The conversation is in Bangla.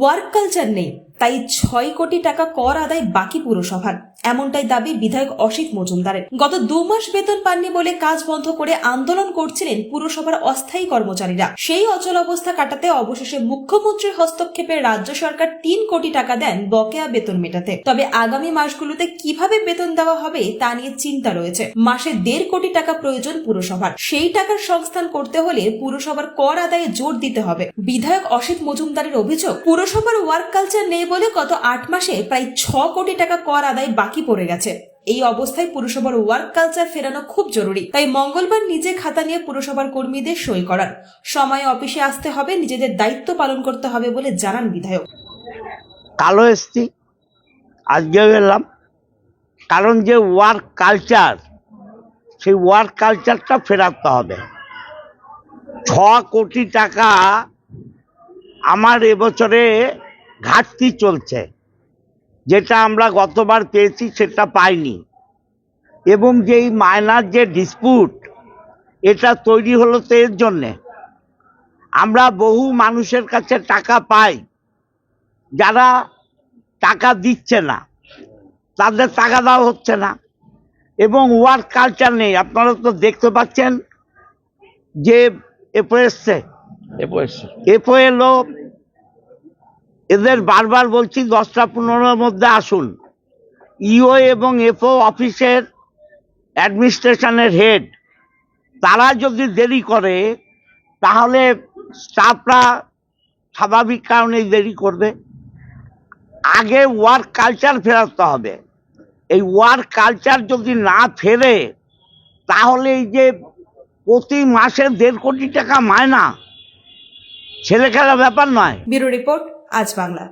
ওয়ার্ক কালচার নেই তাই ছয় কোটি টাকা কর আদায় বাকি পুরসভার। এমনটাই দাবি বিধায়ক অসিত মজুমদারের। গত দু মাস বেতন পাননি বলে কাজ বন্ধ করে আন্দোলন করছিলেন পুরসভার অস্থায়ী কর্মচারীরা। সেই অচল অবস্থা কাটাতে অবশেষে মুখ্যমন্ত্রীর হস্তক্ষেপে রাজ্য সরকার তিন কোটি টাকা দেন বকেয়া বেতন মেটাতে। তবে আগামী মাসগুলোতে কীভাবে বেতন দেওয়া হবে তা নিয়ে চিন্তা রয়েছে। মাসে দেড় কোটি টাকা প্রয়োজন পুরসভার। সেই টাকার সংস্থান করতে হলে পুরসভার কর আদায়ে জোর দিতে হবে। বিধায়ক অসিত মজুমদারের অভিযোগ, পুরসভার ওয়ার্ক কালচার নেই বলে গত আট মাসে প্রায় ছ কোটি টাকা কর আদায় বাকি পড়ে গেছে। এই অবস্থায় পুরসভার ওয়ার্ক কালচার ফেরানো খুব জরুরি। তাই মঙ্গলবার নিজে খাতা নিয়ে পুরসভার কর্মীদের সই করান সময়ে অফিসে আসতে হবে, নিজেদের দায়িত্ব পালন করতে হবে বলে জানান বিধায়ক। কালো এসছি, আজকেও এলাম। কারণ যে ওয়ার্ক কালচার, সেই ওয়ার্ক কালচারটা ফেরাতে হবে। ছ কোটি টাকা আমার এবছরে ঘাটতি চলছে। যেটা আমরা গতবার পেয়েছি সেটা পাইনি। এবং যেই মায়নার যে ডিসপুট এটা তৈরি হলো তো এর জন্যে। আমরা বহু মানুষের কাছে টাকা পাই যারা টাকা দিচ্ছে না। তাদের টাকা দেওয়া হচ্ছে না। এবং ওয়ার্ক কালচার নেই। আপনারা তো দেখতে পাচ্ছেন যে এপো এসছে। এপো এলো এদের বারবার বলছি, দশটা পনেরোর মধ্যে আসুন। ইও এবং এফও অফিসের অ্যাডমিনিস্ট্রেশনের হেড, তারা যদি দেরি করে, তাহলে স্টাফরা স্বাভাবিক কারণেই দেরি করবে। আগে ওয়ার্ক কালচার ফেরাতে হবে। এই ওয়ার্ক কালচার যদি না ফেরে, তাহলে এই যে প্রতি মাসে দেড় কোটি টাকা মায়না ছেলে খেলা ব্যাপার নয়। Bureau report. আজ বাংলা।